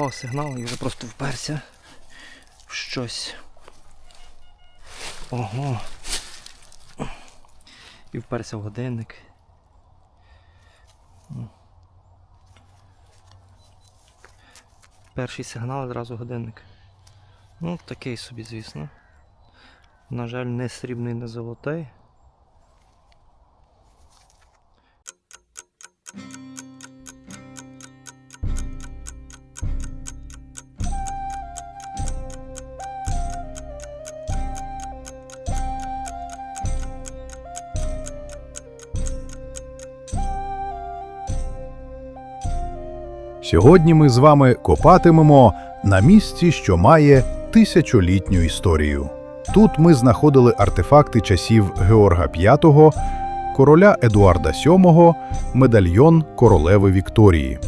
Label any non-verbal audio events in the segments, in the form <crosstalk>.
підкопав сигнал і вже просто вперся в щось. Ого. І вперся в годинник. Перший сигнал одразу годинник. Ну, такий собі, звісно. На жаль, не срібний, не золотий. Сьогодні ми з вами копатимемо на місці, що має тисячолітню історію. Тут ми знаходили артефакти часів Георга V, короля Едуарда VII, медальйон королеви Вікторії.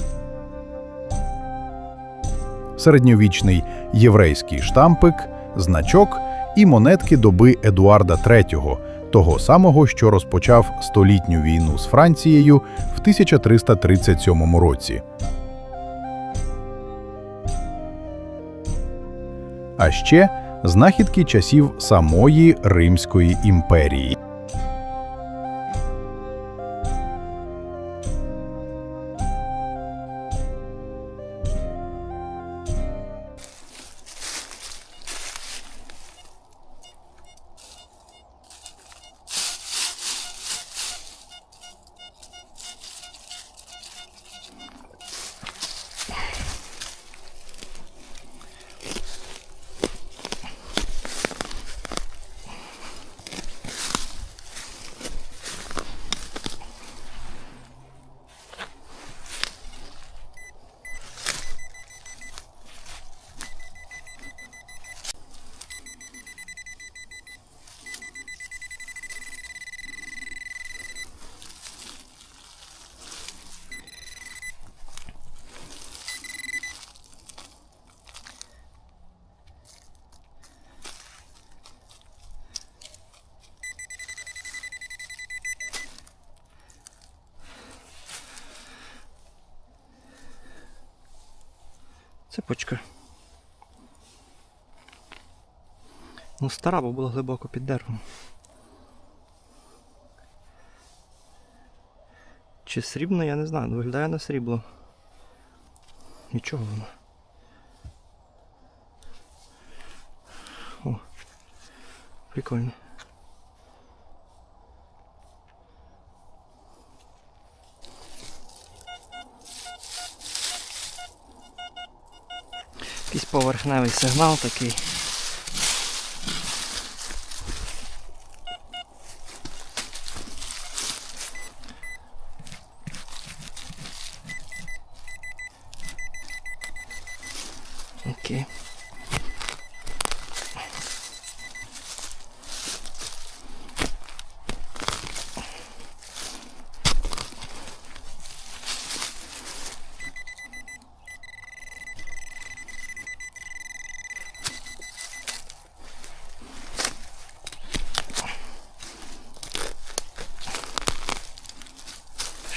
Середньовічний єврейський штампик, значок і монетки доби Едуарда III, того самого, що розпочав столітню війну з Францією в 1337 році. А ще знахідки часів самої Римської імперії. Цепочка. Ну, стара, бо була глибоко під деревом. Чи срібно, я не знаю. Ну, Виглядає на срібло. Нічого воно. О. Прикольно. Якийсь поверхневий сигнал такий. Окей.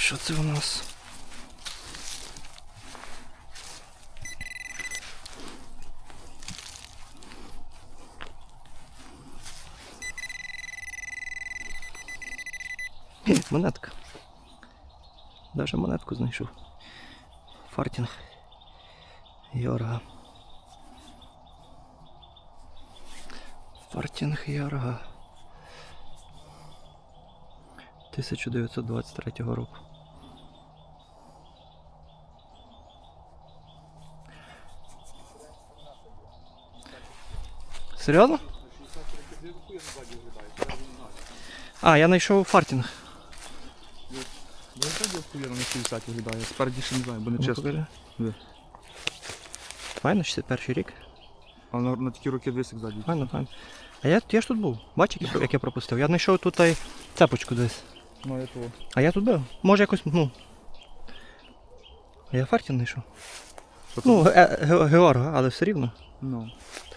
Що це у нас? Монетка. Даже монетку знайшов. Фартінг. Йорга. Фартінг Йорга. 1923 року. Серйозно? А, я знайшов фартінг. Я зрадів хуєром на 60 виглядає. Спереді ще не знаю, бо не чесно. Де? Файно, 61 рік. А на, на такі роки дивись, як ззаді. Файно, файно. А я, я ж тут був. Бачиш, як, я- як я пропустив. Я знайшов тут ай цепочку десь. Ну, я того. А я тут був. Може якось, ну. А я фартінг знайшов. Що? Ну, е, Ге- Георга, але все рівно. ну.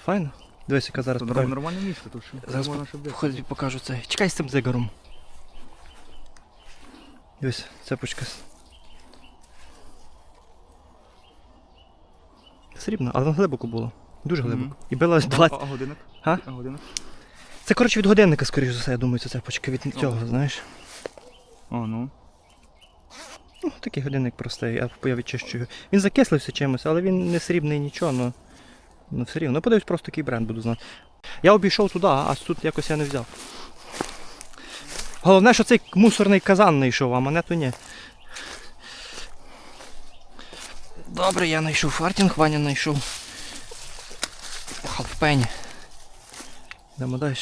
Файно. Дивись, яка зараз Це покажу. нормальне місце, тут що. Зараз можна ще. Ходить покажу це. Чекай з цим зигаром. Дивись, цепочка. срібна, але воно глибоко було. Дуже Мгм. глибоко. І била 20. а годинник? Га? А годинник? Це коротше від годинника, скоріш за все, я думаю, це цепочка від цього, знаєш. О, ну. Ну, такий годинник простий, я, я відчищую. Він закислився чимось, але він не срібний нічого, ну, ну все рівно. Ну, подивись, просто такий бренд буду знати. Я обійшов туди, а тут якось я не взяв. Головне, що цей мусорний казан не йшов, а мене то ні. Добре, я знайшов фартінг, Ваня знайшов. Халфпені. Йдемо далі.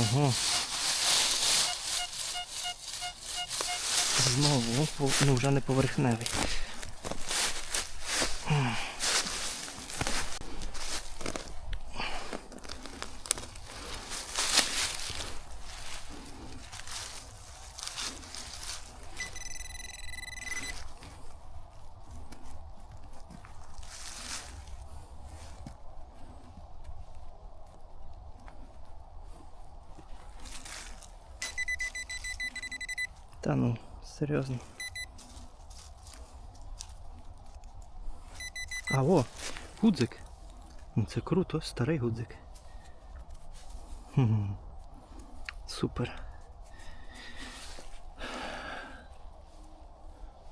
Ого. Знову, ну вже не поверхневий. Та ну, серйозно. А, о, гудзик. Ну це круто, старий гудзик. Хм. Супер.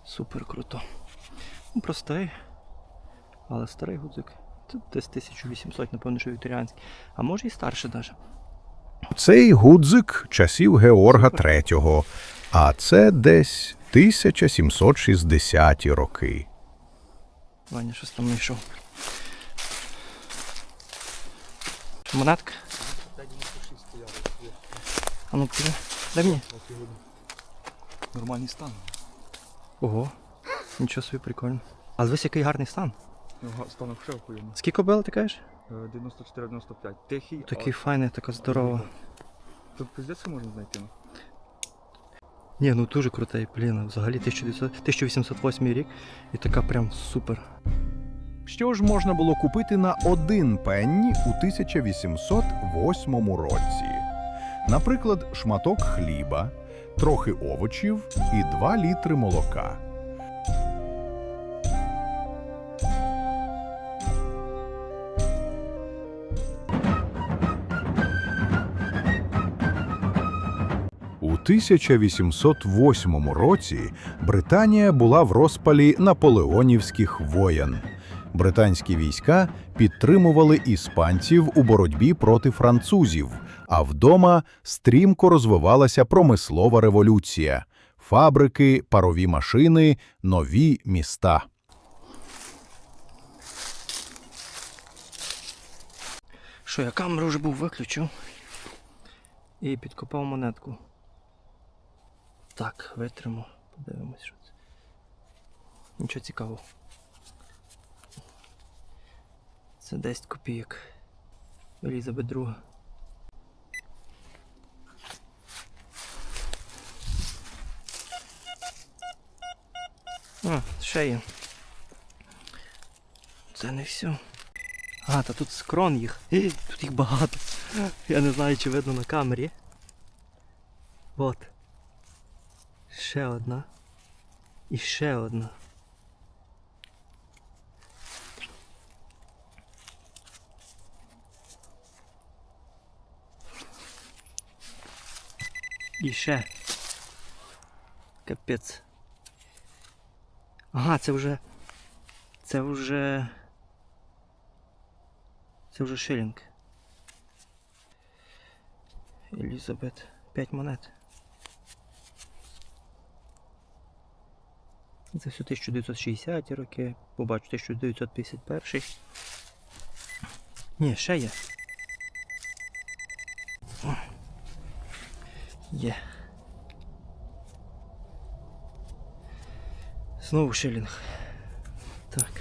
Супер круто. Ну, простий. Але старий гудзик. Тут десь 1800, напевно, що вікторіанський. А може і старше навіть. Цей гудзик часів Георга III, а це десь 1760 роки. Ваня щось там знайшов. Монетка? А ну покажи. Дай мені. Нормальний стан. Ого. Нічого собі прикольно. А дивись, який гарний стан. Його стан взагалі охуєнний. Скільки били, ти кажеш? Е, 94-95. Тихий. Такий файний, така здорова. Тут пиздець можна знайти. Ні, ну дуже крутий, блін. Взагалі 1900 1808 рік і така прям супер. Що ж можна було купити на один пенні у 1808 році? Наприклад, шматок хліба, трохи овочів і 2 літри молока. 1808 році Британія була в розпалі наполеонівських воєн. Британські війська підтримували іспанців у боротьбі проти французів, а вдома стрімко розвивалася промислова революція: фабрики, парові машини, нові міста. Що, я камеру вже був виключив і підкопав монетку. Так, витримо. Подивимось, що це. Нічого цікавого. Це 10 копійок. Елізабет друга. А, ще є. Це не все. А, та тут скрон їх. Тут їх багато. Я не знаю, чи видно на камері. От. Ще одна. І ще одна. І ще. Капець. Ага, це вже. Це вже. Це вже шилінг. Елізабет. 5 монет. Це все 1960-ті роки. Побачу 1951. Ні, ще є. Є. Знову шилінг. Так.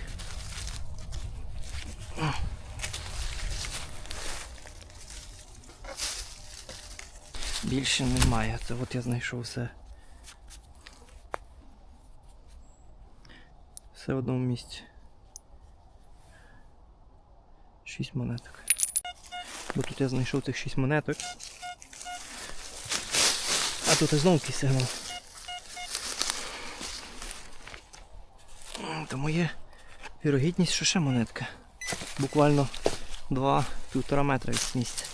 Більше немає. Це от я знайшов все. Все в одному місці. Шість монеток. Бо тут я знайшов цих шість монеток. А тут знову якийсь сигнал. Тому є вірогідність, що ще монетка. Буквально 2-1,5 метра від місця.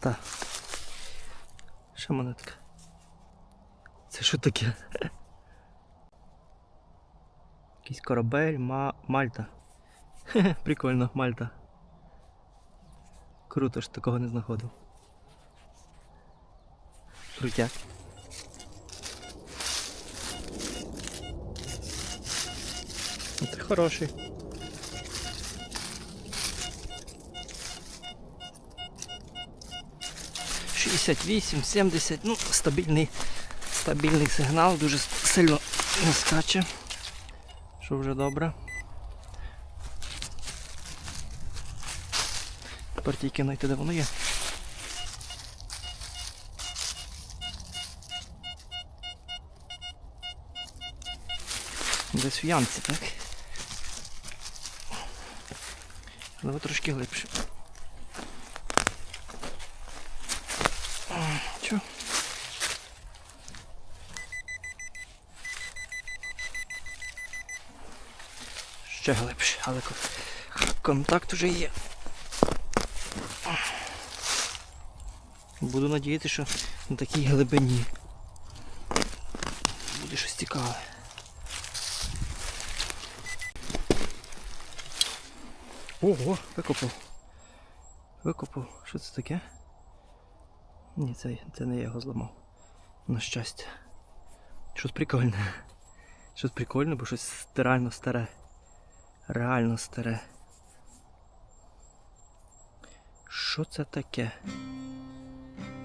Та. Ще монетка. Це що таке? Якийсь корабель, Ма... Мальта. Хе-хе, <laughs> прикольно, Мальта. Круто ж такого не знаходив. Крутяк. Ну, Це хороший. Шістдесят вісім, сімдесят, ну, стабільний, стабільний сигнал, дуже сильно не скаче. Що вже добре. Тепер тільки знайти, де воно є. Десь в ямці, так? Але трошки глибше. Ще глибше, але контакт уже є. Буду надіятися, що на такій глибині буде щось цікаве. Ого, викопав. Викопав. Що це таке? Ні, це, це не я його зламав. На щастя. Щось прикольне. Щось прикольне, бо щось реально старе. Реально старе. Що це таке?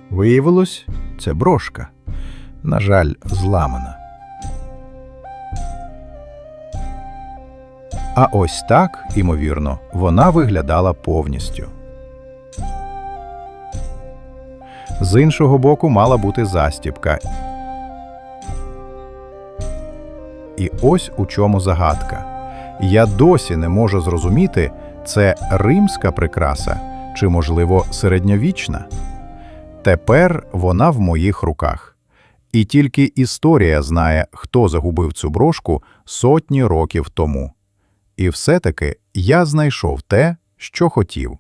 Виявилось, це брошка. На жаль, зламана. А ось так, імовірно, вона виглядала повністю. З іншого боку мала бути застібка. І ось у чому загадка. Я досі не можу зрозуміти, це римська прикраса чи, можливо, середньовічна. Тепер вона в моїх руках. І тільки історія знає, хто загубив цю брошку сотні років тому. І все-таки я знайшов те, що хотів.